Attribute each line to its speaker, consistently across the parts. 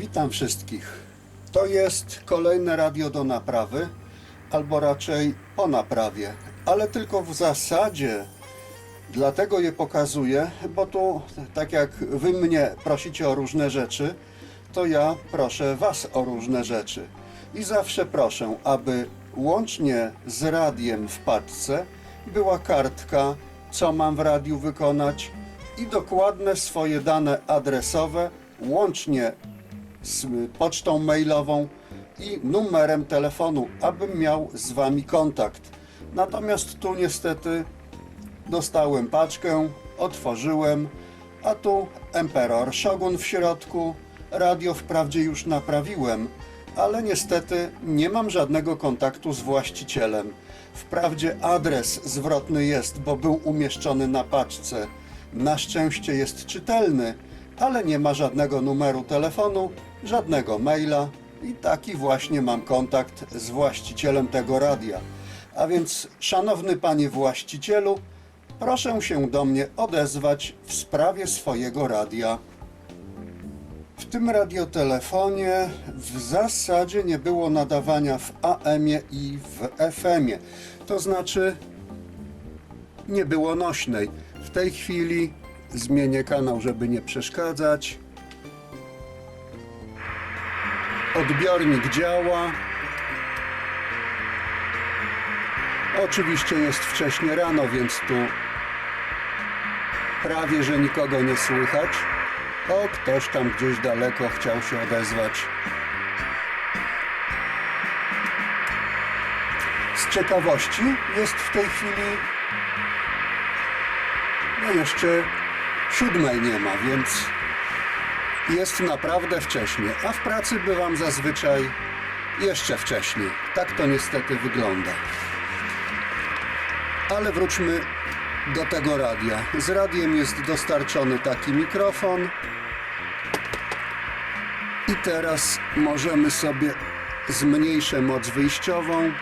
Speaker 1: Witam wszystkich. To jest kolejne radio do naprawy, albo raczej po naprawie, ale tylko w zasadzie dlatego je pokazuję, bo tu, tak jak wy mnie prosicie o różne rzeczy, to ja proszę was o różne rzeczy. I zawsze proszę, aby łącznie z radiem w paczce była kartka, co mam w radiu wykonać i dokładne swoje dane adresowe, łącznie z pocztą mailową i numerem telefonu, abym miał z Wami kontakt. Natomiast tu niestety dostałem paczkę, otworzyłem, a tu Emperor Shogun w środku. Radio wprawdzie już naprawiłem, ale niestety nie mam żadnego kontaktu z właścicielem. Wprawdzie adres zwrotny jest, bo był umieszczony na paczce. Na szczęście jest czytelny, ale nie ma żadnego numeru telefonu, żadnego maila i taki właśnie mam kontakt z właścicielem tego radia. A więc, szanowny panie właścicielu, proszę się do mnie odezwać w sprawie swojego radia. W tym radiotelefonie w zasadzie nie było nadawania w AM-ie i w FM-ie. To znaczy nie było nośnej. W tej chwili zmienię kanał, żeby nie przeszkadzać. Odbiornik działa. Oczywiście jest wcześnie rano, więc tu prawie że nikogo nie słychać. O, ktoś tam gdzieś daleko chciał się odezwać. Z ciekawości jest w tej chwili no jeszcze siódmej nie ma, więc jest naprawdę wcześnie, a w pracy bywam zazwyczaj jeszcze wcześniej. Tak to niestety wygląda. Ale wróćmy do tego radia. Z radiem jest dostarczony taki mikrofon. I teraz możemy sobie zmniejszę moc wyjściową.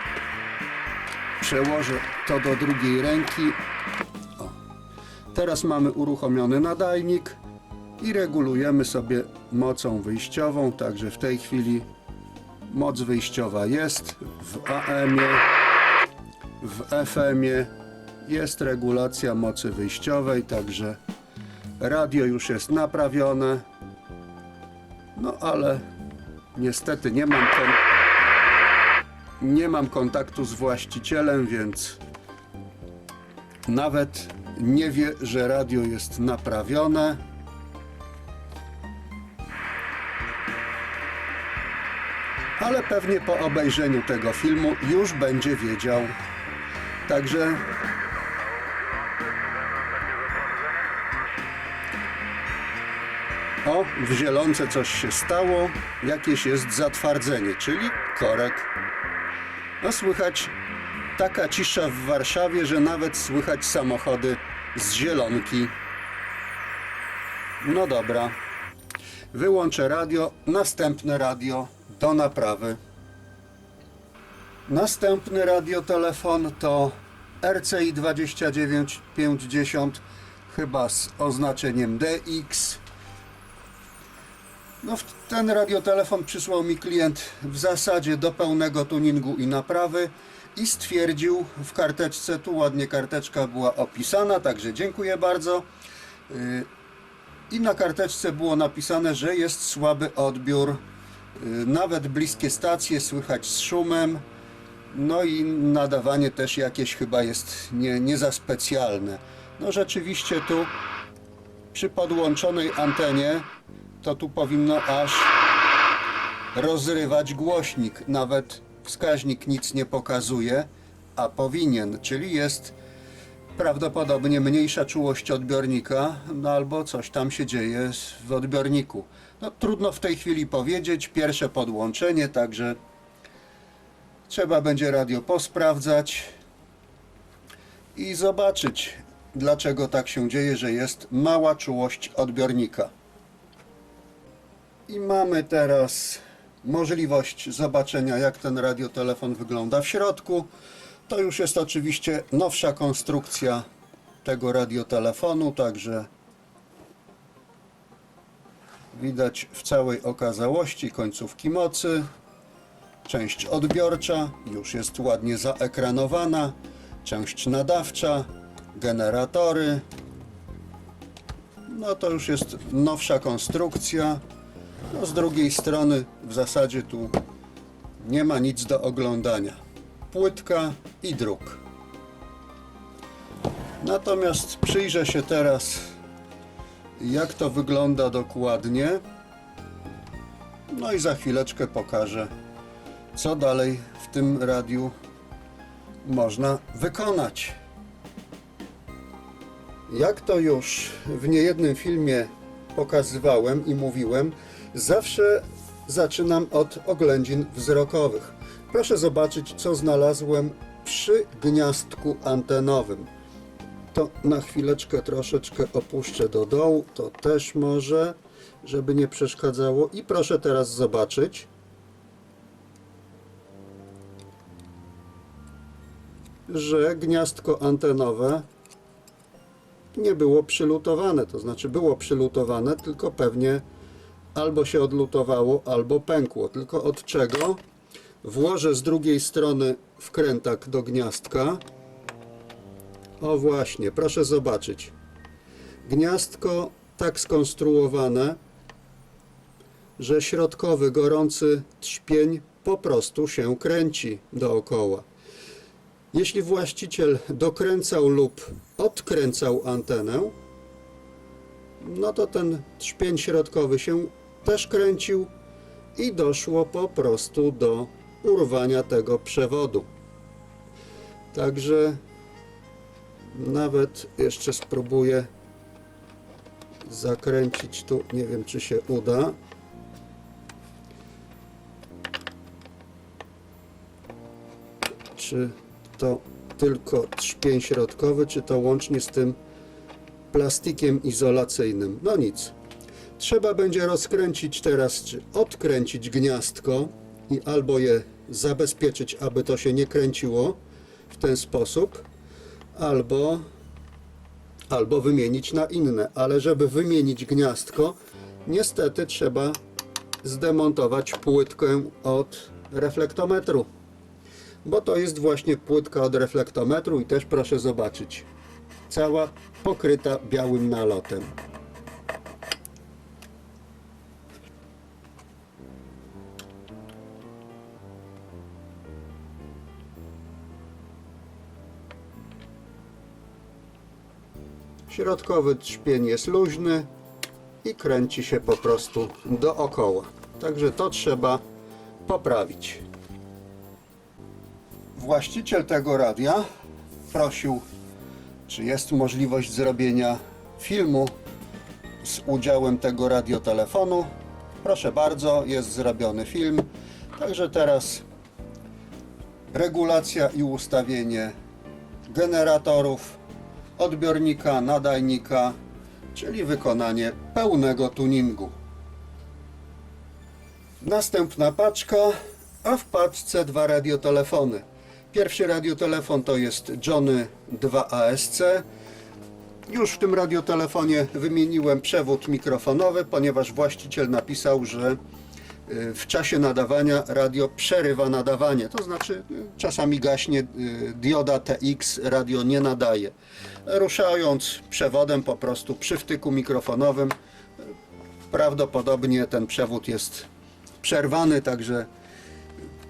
Speaker 1: Przełożę to do drugiej ręki. Teraz mamy uruchomiony nadajnik i regulujemy sobie mocą wyjściową, także w tej chwili moc wyjściowa jest w AM-ie, w FM-ie jest regulacja mocy wyjściowej, także radio już jest naprawione. No ale niestety nie mam nie mam kontaktu z właścicielem, więc nawet nie wie, że radio jest naprawione. Ale pewnie po obejrzeniu tego filmu już będzie wiedział. Także O, w zielonce coś się stało, jakieś jest zatwardzenie, czyli korek. No słychać taka cisza w Warszawie, że nawet słychać samochody z zielonki. No dobra. Wyłączę radio, następne radio do naprawy. Następny radiotelefon to RCI 2950 chyba z oznaczeniem DX. No, ten radiotelefon przysłał mi klient w zasadzie do pełnego tuningu i naprawy i stwierdził w karteczce, tu ładnie karteczka była opisana, także dziękuję bardzo. Yy, I na karteczce było napisane, że jest słaby odbiór, yy, nawet bliskie stacje słychać z szumem, no i nadawanie też jakieś chyba jest nie, nie za specjalne. No rzeczywiście tu przy podłączonej antenie to tu powinno aż rozrywać głośnik. Nawet wskaźnik nic nie pokazuje, a powinien, czyli jest prawdopodobnie mniejsza czułość odbiornika, no albo coś tam się dzieje w odbiorniku. No trudno w tej chwili powiedzieć, pierwsze podłączenie, także trzeba będzie radio posprawdzać i zobaczyć, dlaczego tak się dzieje, że jest mała czułość odbiornika. I mamy teraz możliwość zobaczenia, jak ten radiotelefon wygląda w środku. To już jest oczywiście nowsza konstrukcja tego radiotelefonu, także Widać w całej okazałości końcówki mocy. Część odbiorcza już jest ładnie zaekranowana. Część nadawcza, generatory. No to już jest nowsza konstrukcja. No z drugiej strony w zasadzie tu nie ma nic do oglądania. Płytka i druk. Natomiast przyjrzę się teraz, jak to wygląda dokładnie. No i za chwileczkę pokażę, co dalej w tym radiu można wykonać. Jak to już w niejednym filmie pokazywałem i mówiłem, zawsze zaczynam od oględzin wzrokowych. Proszę zobaczyć, co znalazłem przy gniazdku antenowym. To na chwileczkę troszeczkę opuszczę do dołu, to też może, żeby nie przeszkadzało. I proszę teraz zobaczyć. że gniazdko antenowe nie było przylutowane, to znaczy było przylutowane, tylko pewnie albo się odlutowało, albo pękło. Tylko od czego? Włożę z drugiej strony wkrętak do gniazdka. O właśnie, proszę zobaczyć. Gniazdko tak skonstruowane, że środkowy gorący trzpień po prostu się kręci dookoła. Jeśli właściciel dokręcał lub odkręcał antenę, no to ten trzpień środkowy się też kręcił i doszło po prostu do urwania tego przewodu. Także nawet jeszcze spróbuję zakręcić tu, nie wiem czy się uda. Czy to tylko trzpień środkowy, czy to łącznie z tym plastikiem izolacyjnym. No nic. Trzeba będzie rozkręcić teraz, czy odkręcić gniazdko i albo je zabezpieczyć, aby to się nie kręciło w ten sposób, albo, albo wymienić na inne. Ale żeby wymienić gniazdko, niestety trzeba zdemontować płytkę od reflektometru bo to jest właśnie płytka od reflektometru i też proszę zobaczyć, cała pokryta białym nalotem. Środkowy trzpień jest luźny i kręci się po prostu dookoła. Także to trzeba poprawić. Właściciel tego radia prosił, czy jest możliwość zrobienia filmu z udziałem tego radiotelefonu. Proszę bardzo, jest zrobiony film. Także teraz regulacja i ustawienie generatorów, odbiornika, nadajnika, czyli wykonanie pełnego tuningu. Następna paczka, a w paczce dwa radiotelefony. Pierwszy radiotelefon to jest Johnny 2 ASC. Już w tym radiotelefonie wymieniłem przewód mikrofonowy, ponieważ właściciel napisał, że w czasie nadawania radio przerywa nadawanie. To znaczy y, czasami gaśnie y, dioda TX, radio nie nadaje. Ruszając przewodem po prostu przy wtyku mikrofonowym prawdopodobnie ten przewód jest przerwany, także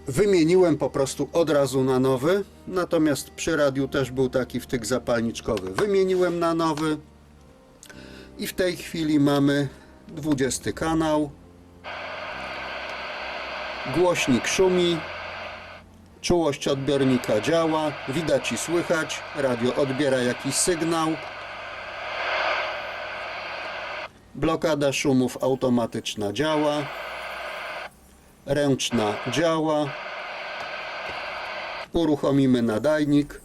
Speaker 1: wymieniłem po prostu od razu na nowy. Natomiast przy radiu też był taki wtyk zapalniczkowy. Wymieniłem na nowy i w tej chwili mamy 20 kanał. Głośnik szumi. Czułość odbiornika działa, widać i słychać. Radio odbiera jakiś sygnał. Blokada szumów automatyczna działa ręczna działa. Uruchomimy nadajnik.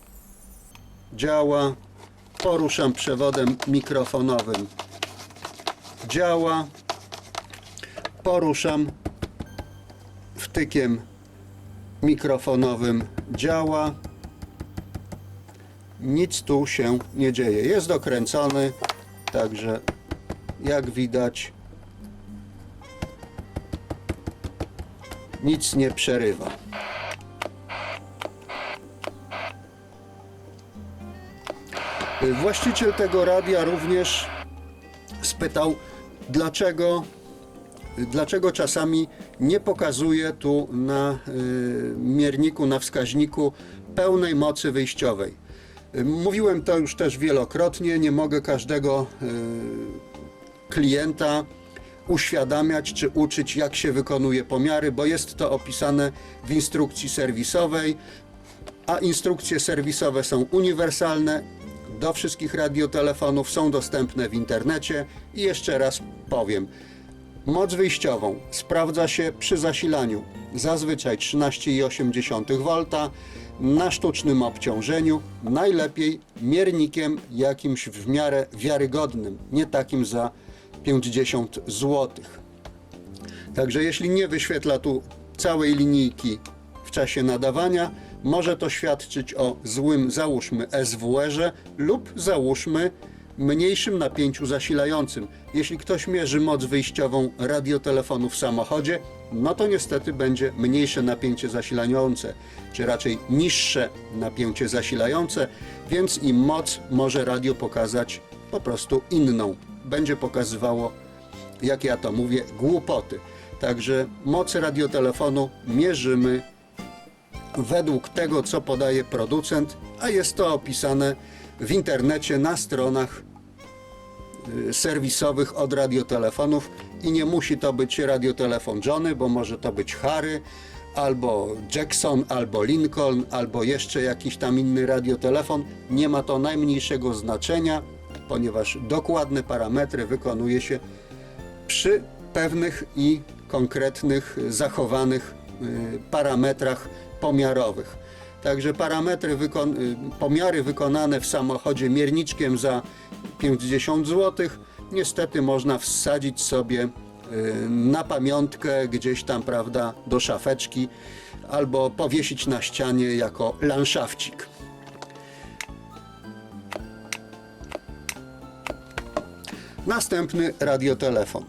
Speaker 1: Działa. Poruszam przewodem mikrofonowym. Działa. Poruszam stykiem mikrofonowym działa. Nic tu się nie dzieje. Jest dokręcony, także jak widać nic nie przerywa. Właściciel tego radia również spytał, dlaczego dlaczego czasami nie pokazuje tu na y, mierniku, na wskaźniku pełnej mocy wyjściowej. Mówiłem to już też wielokrotnie, nie mogę każdego y, klienta uświadamiać czy uczyć, jak się wykonuje pomiary, bo jest to opisane w instrukcji serwisowej, a instrukcje serwisowe są uniwersalne do wszystkich radiotelefonów, są dostępne w internecie i jeszcze raz powiem. Moc wyjściową sprawdza się przy zasilaniu zazwyczaj 13,8 V na sztucznym obciążeniu, najlepiej miernikiem jakimś w miarę wiarygodnym, nie takim za 50 zł. Także jeśli nie wyświetla tu całej linijki w czasie nadawania, może to świadczyć o złym, załóżmy, SWR-ze lub załóżmy mniejszym napięciu zasilającym. Jeśli ktoś mierzy moc wyjściową radiotelefonu w samochodzie, no to niestety będzie mniejsze napięcie zasilające, czy raczej niższe napięcie zasilające, więc i moc może radio pokazać po prostu inną. Będzie pokazywało jak ja to mówię, głupoty. Także moc radiotelefonu mierzymy według tego, co podaje producent, a jest to opisane w internecie na stronach y, serwisowych od radiotelefonów i nie musi to być radiotelefon Johnny, bo może to być Harry, albo Jackson, albo Lincoln, albo jeszcze jakiś tam inny radiotelefon. Nie ma to najmniejszego znaczenia, ponieważ dokładne parametry wykonuje się przy pewnych i konkretnych zachowanych y, parametrach pomiarowych. Także parametry, wykon- y, pomiary wykonane w samochodzie mierniczkiem za 50 zł niestety można wsadzić sobie y, na pamiątkę gdzieś tam, prawda, do szafeczki albo powiesić na ścianie jako lanszawcik. Następny radiotelefon.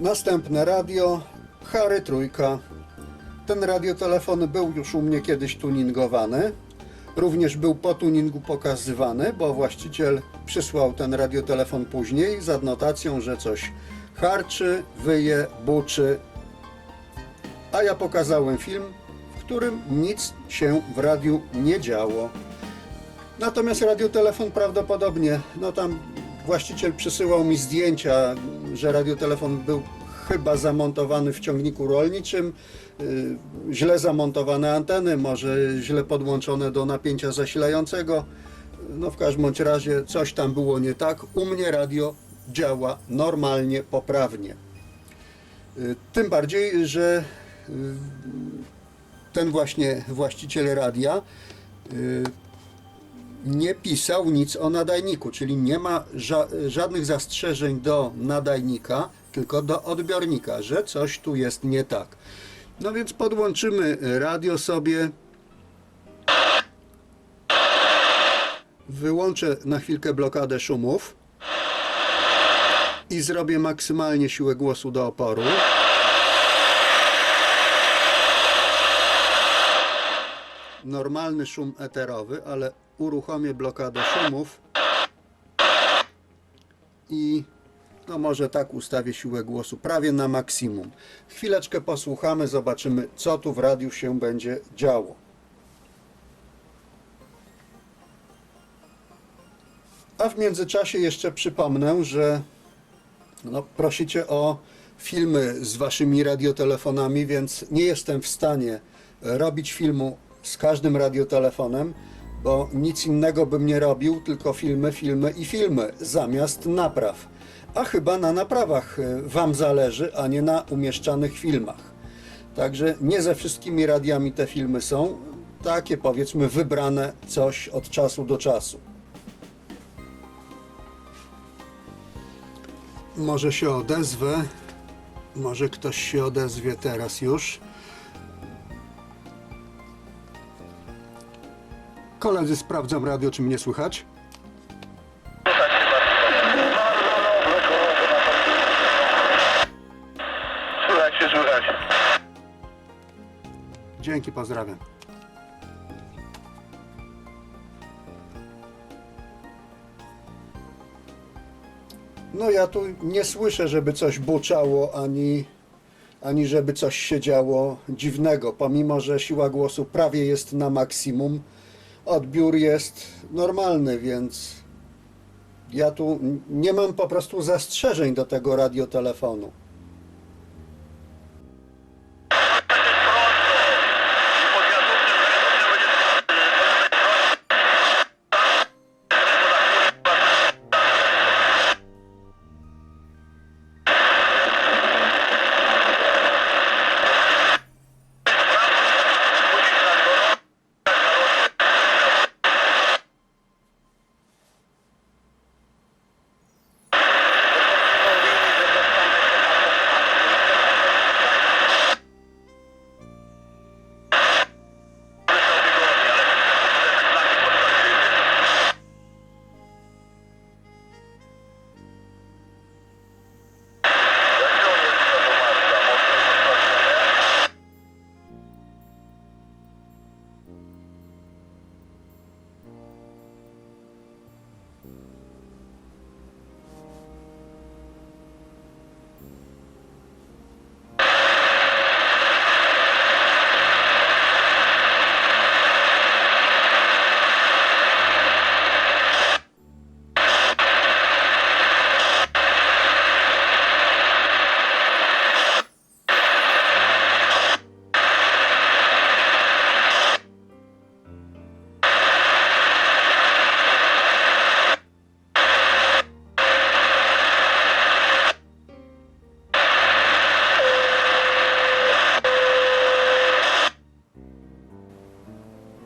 Speaker 1: Następne radio Harry Trójka. Ten radiotelefon był już u mnie kiedyś tuningowany. Również był po tuningu pokazywany, bo właściciel przysłał ten radiotelefon później z adnotacją, że coś harczy, wyje, buczy. A ja pokazałem film, w którym nic się w radiu nie działo. Natomiast radiotelefon prawdopodobnie, no tam właściciel przysyłał mi zdjęcia, że radiotelefon był chyba zamontowany w ciągniku rolniczym, yy, źle zamontowane anteny, może źle podłączone do napięcia zasilającego. No w każdym razie coś tam było nie tak. U mnie radio działa normalnie, poprawnie. Yy, Tym bardziej, że yy, ten właśnie właściciel radia nie pisał nic o nadajniku, czyli nie ma ża- żadnych zastrzeżeń do nadajnika, tylko do odbiornika, że coś tu jest nie tak. No więc podłączymy radio sobie. Wyłączę na chwilkę blokadę szumów i zrobię maksymalnie siłę głosu do oporu. Normalny szum eterowy, ale uruchomię blokadę szumów i no może tak ustawię siłę głosu prawie na maksimum. Chwileczkę posłuchamy, zobaczymy co tu w radiu się będzie działo. A w międzyczasie jeszcze przypomnę, że no, prosicie o filmy z waszymi radiotelefonami, więc nie jestem w stanie robić filmu z każdym radiotelefonem, bo nic innego bym nie robił, tylko filmy, filmy i filmy zamiast napraw. A chyba na naprawach y, Wam zależy, a nie na umieszczanych filmach. Także nie ze wszystkimi radiami te filmy są. Takie powiedzmy wybrane coś od czasu do czasu. Może się odezwę. Może ktoś się odezwie teraz już. Koledzy, sprawdzam radio, czy mnie słychać. Dzięki, pozdrawiam. No ja tu nie słyszę, żeby coś buczało, ani, ani żeby coś się działo dziwnego, pomimo że siła głosu prawie jest na maksimum, odbiór jest normalny, więc ja tu nie mam po prostu zastrzeżeń do tego radiotelefonu.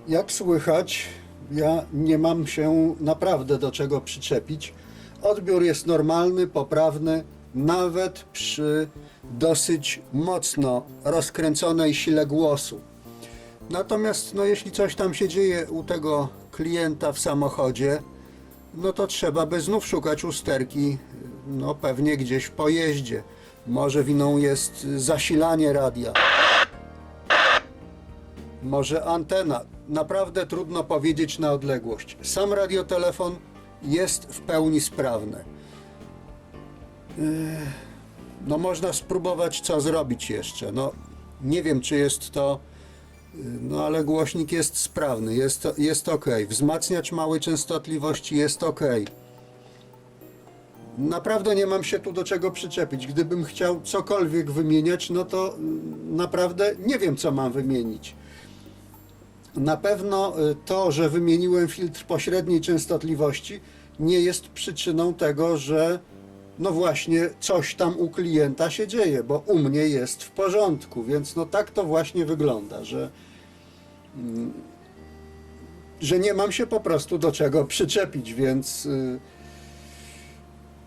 Speaker 1: Jak słychać, ja nie mam się naprawdę do czego przyczepić. Odbiór jest normalny, poprawny, nawet przy dosyć mocno rozkręconej sile głosu. Natomiast no, jeśli coś tam się dzieje u tego klienta w samochodzie, no to trzeba by znów szukać usterki, no pewnie gdzieś w pojeździe. Może winą jest zasilanie radia. Może antena. Naprawdę trudno powiedzieć na odległość. Sam radiotelefon jest w pełni sprawny. Ech, No można spróbować co zrobić jeszcze. No nie wiem czy jest to no ale głośnik jest sprawny, jest, jest ok. Wzmacniacz małej częstotliwości jest ok. Naprawdę nie mam się tu do czego przyczepić. Gdybym chciał cokolwiek wymieniać, no to mm, naprawdę nie wiem, co mam wymienić. Na pewno y, to, że wymieniłem filtr pośredniej częstotliwości, nie jest przyczyną tego, że no właśnie coś tam u klienta się dzieje, bo u mnie jest w porządku, więc no tak to właśnie wygląda, że, mm, że nie mam się po prostu do czego przyczepić, więc, y,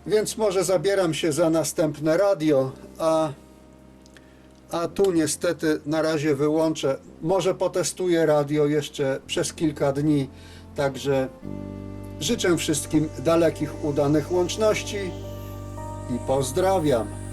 Speaker 1: więc może zabieram się za następne radio, a a tu niestety na razie wyłączę. Może potestuję radio jeszcze przez kilka dni. Także życzę wszystkim dalekich, udanych łączności i pozdrawiam.